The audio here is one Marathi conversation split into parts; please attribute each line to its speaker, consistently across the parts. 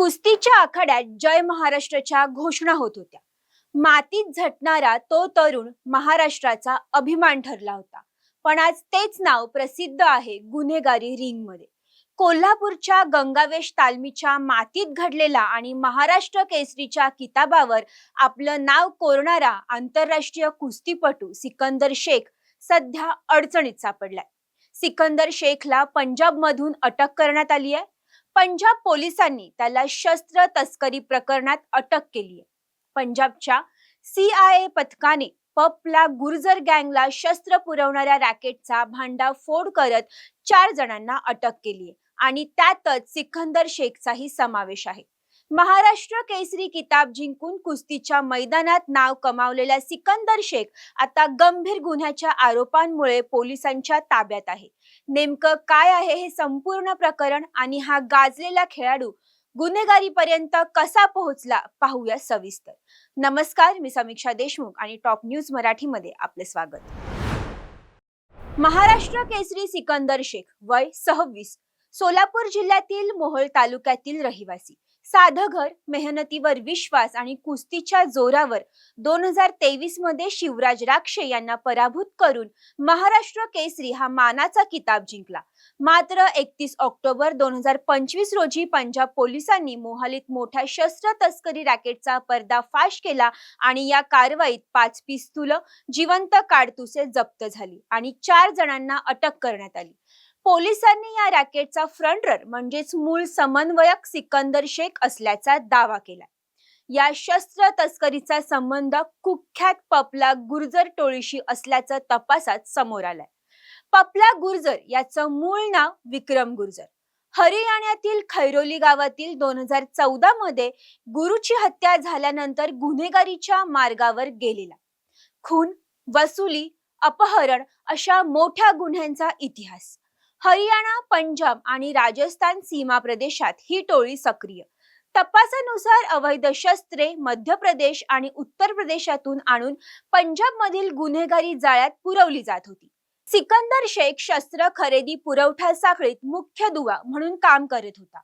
Speaker 1: कुस्तीच्या आखाड्यात जय महाराष्ट्राच्या घोषणा होत होत्या. मातीत झटणारा तो तरुण महाराष्ट्राचा अभिमान ठरला होता. पण आज तेच नाव प्रसिद्ध आहे गुन्हेगारी रिंगमध्ये कोल्हापूरच्या गंगावेश तालमीच्या मातीत घडलेला आणि महाराष्ट्र केसरीच्या किताबावर आपलं नाव कोरणारा आंतरराष्ट्रीय कुस्तीपटू सिकंदर शेख सध्या अडचणीत सापडलाय. सिकंदर शेखला पंजाब मधून अटक करण्यात आली आहे. पंजाब पोलिसांनी त्याला शस्त्र तस्करी प्रकरणात अटक केली आहे. पंजाबच्या सीआयए पथकाने पपला गुर्जर गँगला शस्त्र पुरवणाऱ्या रॅकेटचा भांडाफोड करत चार जणांना अटक केली आहे आणि त्यातच सिकंदर शेखचाही समावेश आहे. महाराष्ट्र केसरी किताब जिंकून कुस्तीच्या मैदानात नाव कमावलेला सिकंदर शेख आता गंभीर गुन्ह्याच्या आरोपांमुळे पोलिसांच्या ताब्यात आहे. नेमकं काय आहे हे संपूर्ण प्रकरण आणि हा गाजलेला खेळाडू गुन्हेगारीपर्यंत कसा पोहोचला पाहूया सविस्तर. नमस्कार मी समीक्षा देशमुख आणि टॉप न्यूज मराठीमध्ये आपले स्वागत. महाराष्ट्र केसरी सिकंदर शेख वय सव्वीस सोलापूर जिल्ह्यातील मोहोळ तालुक्यातील रहिवासी. साधं घर मेहनतीवर विश्वास आणि कुस्तीच्या जोरावर दोन हजार तेवीसमध्ये शिवराज राक्षे यांना पराभूत करून महाराष्ट्र केसरी हा मानाचा किताब जिंकला. मात्र एकतीस ऑक्टोबर दोन हजार पंचवीस रोजी पंजाब पोलिसांनी मोहालीत मोठ्या शस्त्र तस्करी रॅकेटचा पर्दाफाश केला आणि या कारवाईत पाच पिस्तुलं जिवंत काडतुसे जप्त झाली आणि चार जणांना अटक करण्यात आली. पोलिसांनी या रॅकेटचा फ्रंटरर म्हणजेच मूळ समन्वयक सिकंदर शेख असल्याचा दावा केला या शस्त्र तस्करीचा संबंध कुख्यात पपला गुर्जर टोळीशी असल्याचं तपासात समोर आलाय. पपला गुर्जर याचं मूळ नाव विक्रम गुर्जर. हरियाणातील खैरोली गावातील दोन हजार चौदा मध्ये गुरुची हत्या झाल्यानंतर गुन्हेगारीच्या मार्गावर गेलेला. खून वसुली अपहरण अशा मोठ्या गुन्ह्यांचा इतिहास. हरियाणा पंजाब आणि राजस्थान सीमा प्रदेशात ही टोळी सक्रिय. तपासानुसार अवैध शस्त्रे मध्य प्रदेश आणि उत्तर प्रदेशातून आणून पंजाब मधील गुन्हेगारी जाळ्यात पुरवली जात होती. सिकंदर शेख शस्त्र खरेदी पुरवठा साखळीत मुख्य दुवा म्हणून काम करत होता.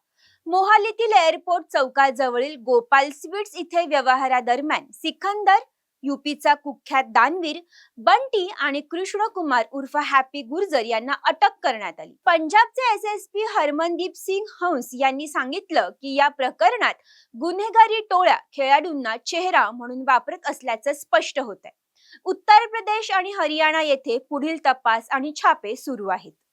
Speaker 1: मोहालीतील एअरपोर्ट चौकाजवळील गोपाल स्वीट्स इथे व्यवहारादरम्यान सिकंदर युपीचा कुख्यात दानवीर बंटी आणि कृष्ण कुमार उर्फ हॅपी गुर्जर यांना अटक करण्यात आली. पंजाबचे S S P Harmandeep Singh Hans यांनी सांगितलं की या प्रकरणात गुन्हेगारी टोळ्या खेळाडूंना चेहरा म्हणून वापरत असल्याचं स्पष्ट होत आहे उत्तर प्रदेश आणि हरियाणा येथे पुढील तपास आणि छापे सुरू आहेत.